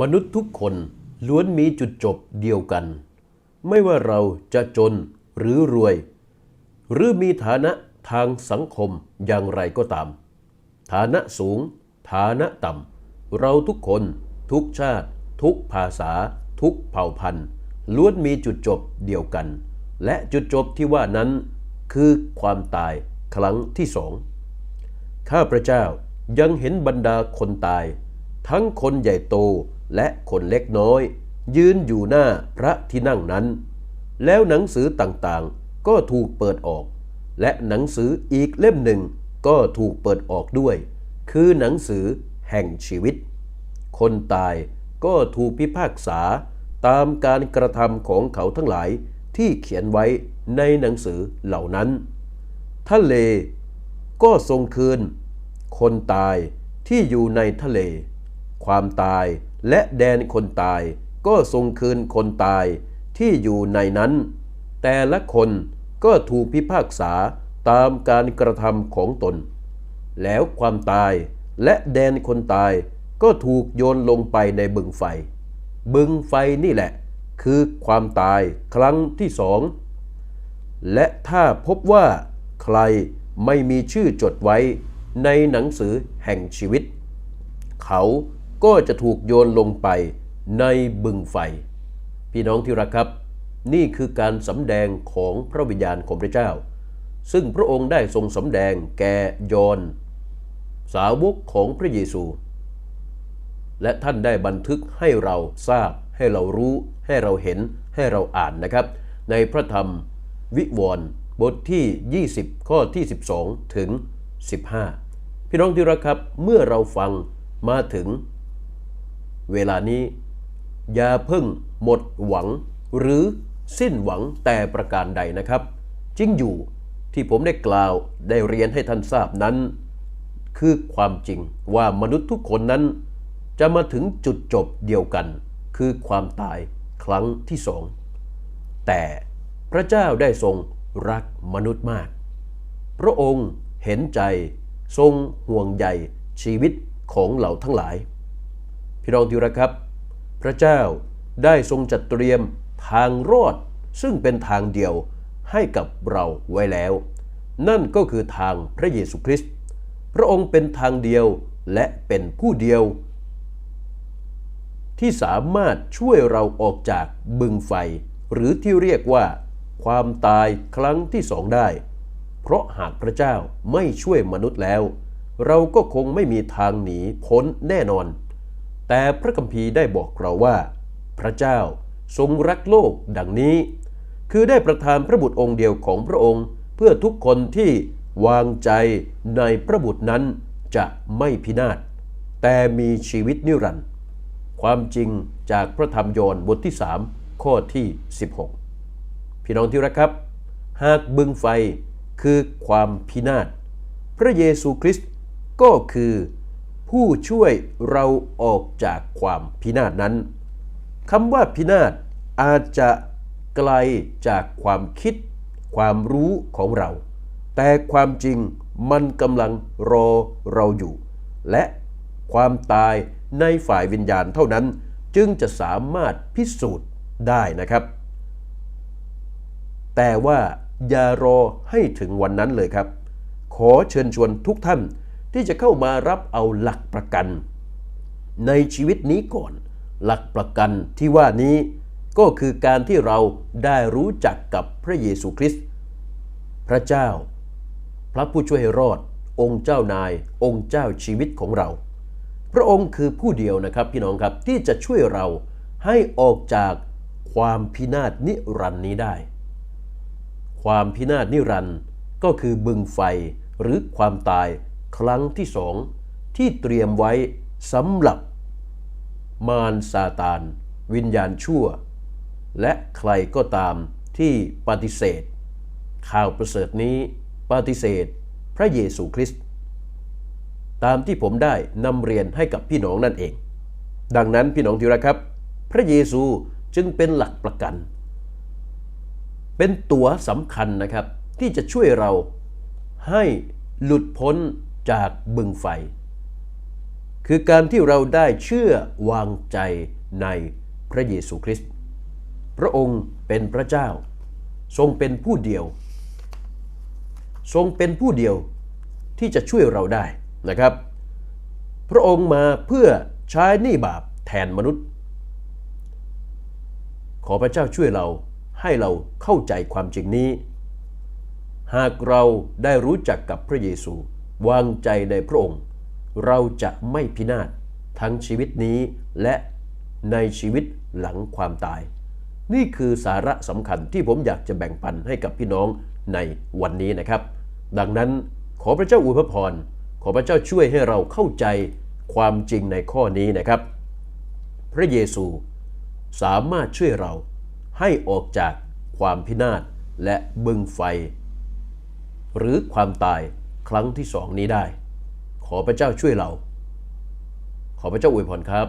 มนุษย์ทุกคนล้วนมีจุดจบเดียวกัน ไม่ว่าเราจะจนหรือรวย หรือมีฐานะทางสังคมอย่างไรก็ตาม ฐานะสูง ฐานะต่ำ เราทุกคนทุกชาติ ทุกภาษา ทุกเผ่าพันธุ์ล้วนมีจุดจบเดียวกัน และจุดจบที่ว่านั้น คือความตายครั้งที่สองข้าพระเจ้ายังเห็นบรรดาคนตาย ทั้งคนใหญ่โต และคนเล็กน้อย ยืนอยู่หน้าพระที่นั่งนั้น แล้วหนังสือต่างๆ ก็ถูกเปิดออก และหนังสืออีกเล่มหนึ่งก็ถูกเปิดออกด้วย คือหนังสือแห่งชีวิต คนตายก็ถูกพิพากษาตามการกระทำของเขาทั้งหลายที่เขียนไว้ในหนังสือเหล่านั้น ทะเลก็ทรงคืน คนตายที่อยู่ในทะเล ความตาย และแดนคนตายก็ทรงคืนคนตายที่อยู่ในนั้น แต่ละคนก็ถูกพิพากษาตามการกระทำของตน แล้วความตายและแดนคนตายก็ถูกโยนลงไปในบึงไฟ บึงไฟนี่แหละ คือความตายครั้งที่สอง และถ้าพบว่าใครไม่มีชื่อจดไว้ในหนังสือแห่งชีวิต เขา ก็จะถูกโยนลงไปในบึงไฟ พี่น้องที่รักครับ นี่คือการสำแดงของพระวิญญาณของพระเจ้า ซึ่งพระองค์ได้ทรงสำแดงแก่ยอน สาวกของพระเยซู และท่านได้บันทึกให้เราทราบ ให้เรารู้ ให้เราเห็นให้เราอ่านนะครับ ในพระธรรมวิวรณ์บทที่ 20 ข้อที่ 12 ถึง 15 พี่น้องที่รักครับ เมื่อเราฟังมาถึง เวลานี้อย่าเพิ่งหมดหวัง หรือสิ้นหวังแต่ประการใดนะครับ จริงอยู่ที่ผมได้กล่าวได้เรียนให้ท่านทราบนั้น คือความจริงว่ามนุษย์ทุกคนนั้น จะมาถึงจุดจบเดียวกัน คือความตายครั้งที่สองแต่พระเจ้าได้ทรงรักมนุษย์มาก พระองค์เห็นใจทรงห่วงใยชีวิตของเหล่าทั้งหลาย พี่น้องที่รักครับ พระเจ้าได้ทรงจัดเตรียมทางรอด ซึ่งเป็นทางเดียวให้กับเราไว้แล้ว นั่นก็คือทางพระเยซูคริสต์พระองค์เป็นทางเดียวและเป็นผู้เดียว ที่สามารถช่วยเราออกจากบึงไฟ หรือที่เรียกว่าความตายครั้งที่สองได้ เพราะหากพระเจ้าไม่ช่วยมนุษย์แล้ว เราก็คงไม่มีทางหนีพ้นแน่นอน แต่พระคัมภีร์ได้บอกเราว่า พระเจ้าทรงรักโลกดังนี้ คือได้ประทานพระบุตรองค์เดียวของพระองค์ เพื่อทุกคนที่วางใจในพระบุตรนั้นจะไม่พินาศแต่มีชีวิตนิรันดร์ความจริงจากพระธรรมโยนบทที่ 3 ข้อที่ 16 พี่น้องที่รักครับ หากบึงไฟคือความพินาศพระเยซูคริสต์ก็คือ ผู้ช่วยเราออกจากความพินาศนั้นคำว่าพินาศอาจจะไกลจากความคิด ความรู้ของเรา แต่ความจริงมันกำลังรอเราอยู่ และความตายในฝ่ายวิญญาณเท่านั้น จึงจะสามารถพิสูจน์ได้นะครับ แต่ว่าอย่ารอให้ถึงวันนั้นเลยครับ ขอเชิญชวนทุกท่าน ที่จะเข้ามารับเอาหลักประกัน ในชีวิตนี้ก่อน หลักประกันที่ว่านี้ก็คือการที่เราได้รู้จักกับพระเยซูคริสต์พระเจ้า พระผู้ช่วยให้รอด องค์เจ้านาย องค์เจ้าชีวิตของเรา พระองค์คือผู้เดียวนะครับพี่น้องครับที่จะช่วยเราให้ออกจากความพินาศนิรันดร์นี้ได้ ความพินาศนิรันดร์ก็คือบึงไฟหรือความตาย ครั้งที่สองที่เตรียมไว้สำหรับ มารซาตาน วิญญาณชั่ว และใครก็ตามที่ปฏิเสธ ข่าวประเสริฐนี้ปฏิเสธพระเยซูคริสต์ตามที่ผมได้นำเรียนให้กับพี่น้องนั่นเอง ดังนั้นพี่น้องที่รักครับ พระเยซูจึงเป็นหลักประกัน เป็นตัวสำคัญนะครับที่จะช่วยเราให้หลุดพ้น จากบึงไฟ คือการที่เราได้เชื่อวางใจในพระเยซูคริสต์พระองค์เป็นพระเจ้า ทรงเป็นผู้เดียว ทรงเป็นผู้เดียวที่จะช่วยเราได้นะครับ พระองค์มาเพื่อใช้หนี้บาปแทนมนุษย์ ขอพระเจ้าช่วยเราให้เราเข้าใจความจริงนี้ หากเราได้รู้จักกับพระเยซู วางใจในพระองค์ เราจะไม่พินาศทั้งชีวิตนี้และในชีวิตหลังความตาย นี่คือสาระสำคัญที่ผมอยากจะแบ่งปันให้กับพี่น้องในวันนี้นะครับ ดังนั้นขอพระเจ้าอวยพร ขอพระเจ้าช่วยให้เราเข้าใจความจริงในข้อนี้นะครับ พระเยซูสามารถช่วยเราให้ออกจากความพินาศและบึงไฟ หรือความตาย รั้งที่สองนี้ได้ ขอพระเจ้าช่วยเรา ขอพระเจ้าอวยพรครับ